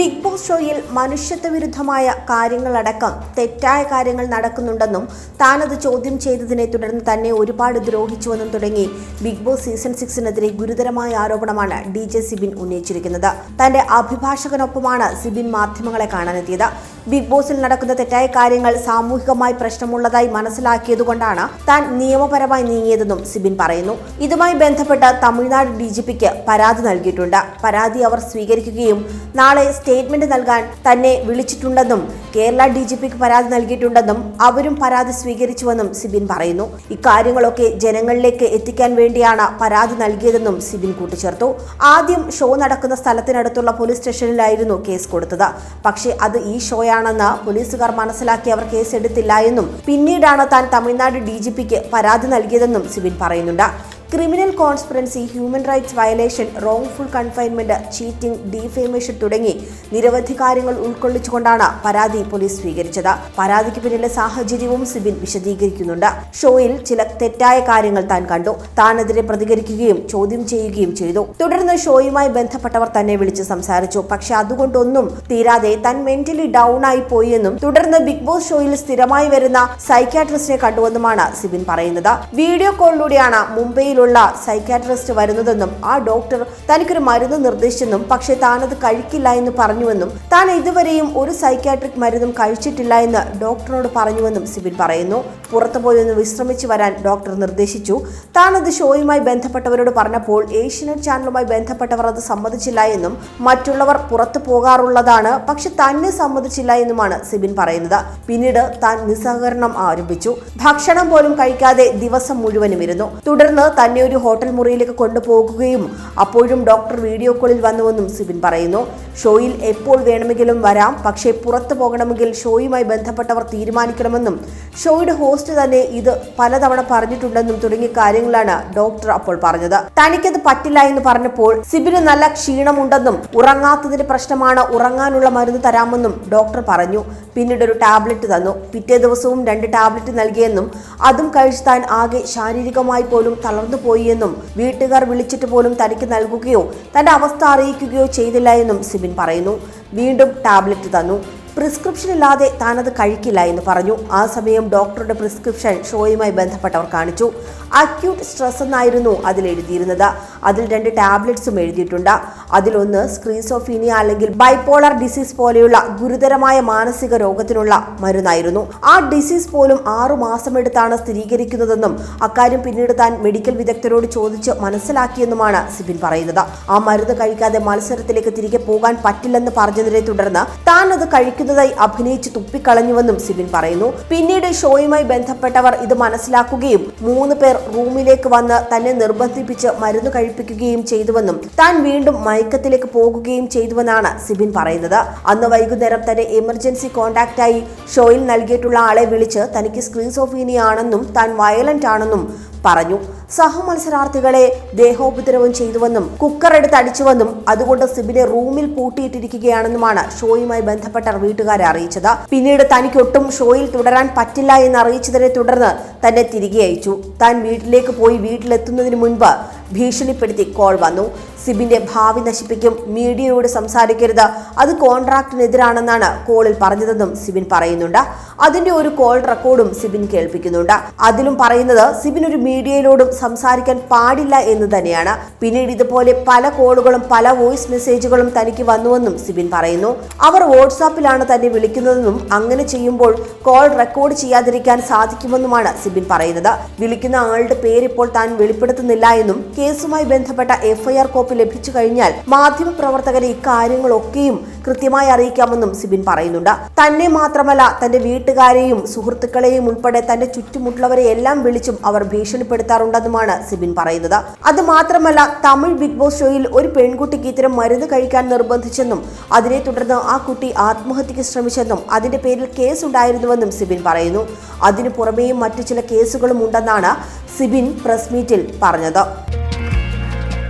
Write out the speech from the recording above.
Big boss ഷോയിൽ മനുഷ്യത്വ വിരുദ്ധമായ കാര്യങ്ങളടക്കം തെറ്റായ കാര്യങ്ങൾ നടക്കുന്നുണ്ടെന്നും താനത് ചോദ്യം ചെയ്തതിനെ തുടർന്ന് തന്നെ ഒരുപാട് ദ്രോഹിച്ചുവെന്നും തുടങ്ങി. ബിഗ് ബോസ് സീസൺ സിക്സിനെതിരെ ഗുരുതരമായ ആരോപണമാണ് ഡി ജെ സിബിൻ ഉന്നയിച്ചിരിക്കുന്നത്. തന്റെ അഭിഭാഷകനൊപ്പമാണ് സിബിൻ മാധ്യമങ്ങളെ കാണാനെത്തിയത്. ബിഗ് ബോസിൽ നടക്കുന്ന തെറ്റായ കാര്യങ്ങൾ സാമൂഹികമായി പ്രശ്നമുള്ളതായി മനസ്സിലാക്കിയതുകൊണ്ടാണ് താൻ നിയമപരമായി നീങ്ങിയതെന്നും സിബിൻ പറയുന്നു. ഇതുമായി ബന്ധപ്പെട്ട് തമിഴ്നാട് ഡി ജി പിക്ക് പരാതി നൽകിയിട്ടുണ്ട്. പരാതി അവർ സ്വീകരിക്കുകയും നാളെ സ്റ്റേറ്റ്മെന്റ് നൽകാൻ തന്നെ വിളിച്ചിട്ടുണ്ടെന്നും കേരള ഡി ജി പിക്ക് പരാതി നൽകിയിട്ടുണ്ടെന്നും അവരും പരാതി സ്വീകരിച്ചുവെന്നും സിബിൻ പറയുന്നു. ഇക്കാര്യങ്ങളൊക്കെ ജനങ്ങളിലേക്ക് എത്തിക്കാൻ വേണ്ടിയാണ് പരാതി നൽകിയതെന്നും സിബിൻ കൂട്ടിച്ചേർത്തു. ആദ്യം ഷോ നടക്കുന്ന സ്ഥലത്തിനടുത്തുള്ള പോലീസ് സ്റ്റേഷനിലായിരുന്നു കേസ് കൊടുത്തത്. പക്ഷേ അത് ഈ ഷോയാണെന്ന് പോലീസുകാർ മനസ്സിലാക്കി അവർ കേസെടുത്തില്ല എന്നും പിന്നീടാണ് താൻ തമിഴ്നാട് ഡി പരാതി നൽകിയതെന്നും സിബിൻ പറയുന്നുണ്ട്. Criminal conspiracy human rights violation wrongful confinement cheating defamation തുടങ്ങി നിരവധി കാര്യങ്ങൾ ഉൾക്കൊള്ളിച്ചുകൊണ്ടാണ് പരാതി പോലീസ് സ്വീകരിച്ചത്. പരാതിക്ക് പിന്നിലെ സാഹചര്യവും സിബിൻ വിശദീകരിക്കുന്നുണ്ട്. ഷോയിൽ ചില തെറ്റായ കാര്യങ്ങൾ താൻ കണ്ടു. താനെതിരെ പ്രതികരിക്കുകയും ചോദ്യം ചെയ്യുകയും ചെയ്തു. തുടർന്ന് ഷോയുമായി ബന്ധപ്പെട്ടവർ തന്നെ വിളിച്ച് സംസാരിച്ചു. പക്ഷെ അതുകൊണ്ടൊന്നും തീരാതെ താൻ മെന്റലി ഡൗൺ ആയി പോയെന്നും തുടർന്ന് ബിഗ് ബോസ് ഷോയിൽ സ്ഥിരമായി വരുന്ന സൈക്യാട്രിസ്റ്റിനെ കണ്ടുവെന്നുമാണ് സിബിൻ പറയുന്നത്. വീഡിയോ കോളിലൂടെയാണ് മുംബൈയിലുള്ള സൈക്യാട്രിസ്റ്റ് വരുന്നതെന്നും ആ ഡോക്ടർ തനിക്കൊരു മരുന്ന് നിർദ്ദേശിച്ചെന്നും പക്ഷേ താനത് കഴിക്കില്ല എന്ന് പറഞ്ഞുവെന്നും താൻ ഇതുവരെയും ഒരു സൈക്യാട്രിക് മരുന്നും കഴിച്ചിട്ടില്ല എന്ന് ഡോക്ടറോട് പറഞ്ഞുവെന്നും സിബിൻ പറയുന്നു. പുറത്തുപോയി ഒന്ന് വിശ്രമിച്ചു വരാൻ ഡോക്ടർ നിർദ്ദേശിച്ചു. താനത് ഷോയുമായി ബന്ധപ്പെട്ടവരോട് പറഞ്ഞപ്പോൾ ഏഷ്യനെറ്റ് ചാനലുമായി ബന്ധപ്പെട്ടവർ അത് സമ്മതിച്ചില്ല എന്നും മറ്റുള്ളവർ പുറത്തു പോകാറുള്ളതാണ് പക്ഷെ തന്നെ സമ്മതിച്ചില്ല എന്നുമാണ് സിബിൻ പറയുന്നത്. പിന്നീട് താൻ നിസ്സഹകരണം ആരംഭിച്ചു. ഭക്ഷണം പോലും കഴിക്കാതെ ദിവസം മുഴുവനും ഇരുന്നു തുടർന്ന് തന്നെ ഒരു ഹോട്ടൽ മുറിയിലേക്ക് കൊണ്ടുപോകുകയും അപ്പോഴും ഡോക്ടർ വീഡിയോ കോളിൽ വന്നുവെന്നും സിബിൻ പറയുന്നു. ഷോയിൽ എപ്പോൾ വേണമെങ്കിലും വരാം പക്ഷേ പുറത്തു പോകണമെങ്കിൽ ഷോയുമായി ബന്ധപ്പെട്ടവർ തീരുമാനിക്കണമെന്നും ഷോയുടെ ഹോസ്റ്റ് തന്നെ ഇത് പലതവണ പറഞ്ഞിട്ടുണ്ടെന്നും തുടങ്ങിയ കാര്യങ്ങളാണ് ഡോക്ടർ അപ്പോൾ പറഞ്ഞത്. തനിക്കത് പറ്റില്ല എന്ന് പറഞ്ഞപ്പോൾ സിബിന് നല്ല ക്ഷീണമുണ്ടെന്നും ഉറങ്ങാത്തതിന്റെ പ്രശ്നമാണ് ഉറങ്ങാനുള്ള മരുന്ന് തരാമെന്നും ഡോക്ടർ പറഞ്ഞു. പിന്നീട് ഒരു ടാബ്ലറ്റ് തന്നു. പിറ്റേ ദിവസവും രണ്ട് ടാബ്ലറ്റ് നൽകിയെന്നും അതും കഴിച്ച് താൻ ആകെ ശാരീരികമായി പോലും തളർന്നു പോയി എന്നും വീട്ടുകാർ വിളിച്ചിട്ട് പോലും തനിക്ക് നൽകുകയോ തന്റെ അവസ്ഥ അറിയിക്കുകയോ ചെയ്തില്ല എന്നും സിബിൻ പറയുന്നു. വീണ്ടും ടാബ്ലറ്റ് തന്നു. പ്രിസ്ക്രിപ്ഷൻ ഇല്ലാതെ താനത് കഴിക്കില്ല എന്ന് പറഞ്ഞു. ആ സമയം ഡോക്ടറുടെ പ്രിസ്ക്രിപ്ഷൻ ഷോയുമായി ബന്ധപ്പെട്ടവർ കാണിച്ചു. അക്യൂട്ട് സ്ട്രെസ് എന്നായിരുന്നു അതിൽ എഴുതിയിരുന്നത്. അതിൽ രണ്ട് ടാബ്ലറ്റ്സും എഴുതിയിട്ടുണ്ട്. അതിലൊന്ന് സ്ക്രീസോഫീനിയ അല്ലെങ്കിൽ ബൈപ്പോളർ ഡിസീസ് പോലെയുള്ള ഗുരുതരമായ മാനസിക രോഗത്തിനുള്ള മരുന്നായിരുന്നു. ആ ഡിസീസ് പോലും ആറു മാസമെടുത്താണ് സ്ഥിരീകരിക്കുന്നതെന്നും അക്കാര്യം പിന്നീട് താൻ മെഡിക്കൽ വിദഗ്ധരോട് ചോദിച്ച് മനസ്സിലാക്കിയെന്നുമാണ് സിബിൻ പറയുന്നത്. ആ മരുന്ന് കഴിക്കാതെ മത്സരത്തിലേക്ക് തിരികെ പോകാൻ പറ്റില്ലെന്ന് പറഞ്ഞതിനെ തുടർന്ന് താൻ അത് കഴിക്കുന്നതായി അഭിനയിച്ച് തുപ്പിക്കളഞ്ഞുവെന്നും സിബിൻ പറയുന്നു. പിന്നീട് ഷോയുമായി ബന്ധപ്പെട്ടവർ ഇത് മനസ്സിലാക്കുകയും മൂന്ന് പേർ റൂമിലേക്ക് വന്ന് തന്നെ നിർബന്ധിപ്പിച്ച് മരുന്ന് കഴിപ്പിക്കുകയും ചെയ്തുവെന്നും താൻ വീണ്ടും മയക്കത്തിലേക്ക് പോകുകയും ചെയ്തുവെന്നാണ് സിബിൻ പറയുന്നത്. അന്ന് വൈകുന്നേരം തന്നെ എമർജൻസി കോൺടാക്റ്റായി ഷോയിൽ നൽകിയിട്ടുള്ള ആളെ വിളിച്ച് തനിക്ക് സ്ക്രീൻസോഫീനിയാണെന്നും താൻ വയലന്റ് ആണെന്നും പറഞ്ഞു. സഹമത്സരാർത്ഥികളെ ദേഹോപദ്രവം ചെയ്തുവെന്നും കുക്കർ എടുത്ത് അടിച്ചുവെന്നും അതുകൊണ്ട് സിബിനെ റൂമിൽ പൂട്ടിയിട്ടിരിക്കുകയാണെന്നുമാണ് ഷോയുമായി ബന്ധപ്പെട്ട വീട്ടുകാരെ അറിയിച്ചത്. പിന്നീട് തനിക്കൊട്ടും ഷോയിൽ തുടരാൻ പറ്റില്ല എന്ന് അറിയിച്ചതിനെ തുടർന്ന് തന്നെ തിരികെ അയച്ചു. താൻ വീട്ടിലേക്ക് പോയി വീട്ടിലെത്തുന്നതിന് മുൻപ് ഭീഷണിപ്പെടുത്തി കോൾ വന്നു. സിബിന്റെ ഭാവി നശിപ്പിക്കും. മീഡിയയോട് സംസാരിക്കരുത്. അത് കോൺട്രാക്ടിനെതിരാണെന്നാണ് കോളിൽ പറഞ്ഞതെന്നും സിബിൻ പറയുന്നുണ്ട്. അതിന്റെ ഒരു കോൾ റെക്കോർഡും സിബിൻ കേൾപ്പിക്കുന്നുണ്ട്. അതിലും പറയുന്നത് സിബിൻ ഒരു മീഡിയയിലോടും സംസാരിക്കാൻ പാടില്ല എന്ന് തന്നെയാണ്. പിന്നീട് ഇതുപോലെ പല കോളുകളും പല വോയിസ് മെസ്സേജുകളും തനിക്ക് വന്നുവെന്നും സിബിൻ പറയുന്നു. അവർ വാട്സാപ്പിലാണ് തന്നെ വിളിക്കുന്നതെന്നും അങ്ങനെ ചെയ്യുമ്പോൾ കോൾ റെക്കോർഡ് ചെയ്യാതിരിക്കാൻ സാധിക്കുമെന്നുമാണ് സിബിൻ പറയുന്നത്. വിളിക്കുന്ന ആളുടെ പേരിപ്പോൾ താൻ വെളിപ്പെടുത്തുന്നില്ല എന്നും കേസുമായി ബന്ധപ്പെട്ട എഫ്ഐആർ കോപ്പി ലഭിച്ചു കഴിഞ്ഞാൽ മാധ്യമപ്രവർത്തകരെ ഇക്കാര്യങ്ങളൊക്കെയും കൃത്യമായി അറിയിക്കാമെന്നും സിബിൻ പറയുന്നുണ്ട്. തന്നെ മാത്രമല്ല തന്റെ വീട്ടുകാരെയും സുഹൃത്തുക്കളെയും ഉൾപ്പെടെ തന്റെ ചുറ്റുമുട്ടുള്ളവരെ എല്ലാം വിളിച്ചും അവർ ഭീഷണിപ്പെടുത്താറുണ്ടെന്നുമാണ് സിബിൻ പറയുന്നത്. അത് മാത്രമല്ല തമിഴ് ബിഗ് ബോസ് ഷോയിൽ ഒരു പെൺകുട്ടിക്ക് ഇത്തരം മരുന്ന് കഴിക്കാൻ നിർബന്ധിച്ചെന്നും അതിനെ തുടർന്ന് ആ കുട്ടി ആത്മഹത്യക്ക് ശ്രമിച്ചെന്നും അതിന്റെ പേരിൽ കേസ് ഉണ്ടായിരുന്നുവെന്നും സിബിൻ പറയുന്നു. അതിനു പുറമേയും മറ്റു ചില കേസുകളും ഉണ്ടെന്നാണ് സിബിൻ പ്രസ് മീറ്റിൽ പറഞ്ഞത്.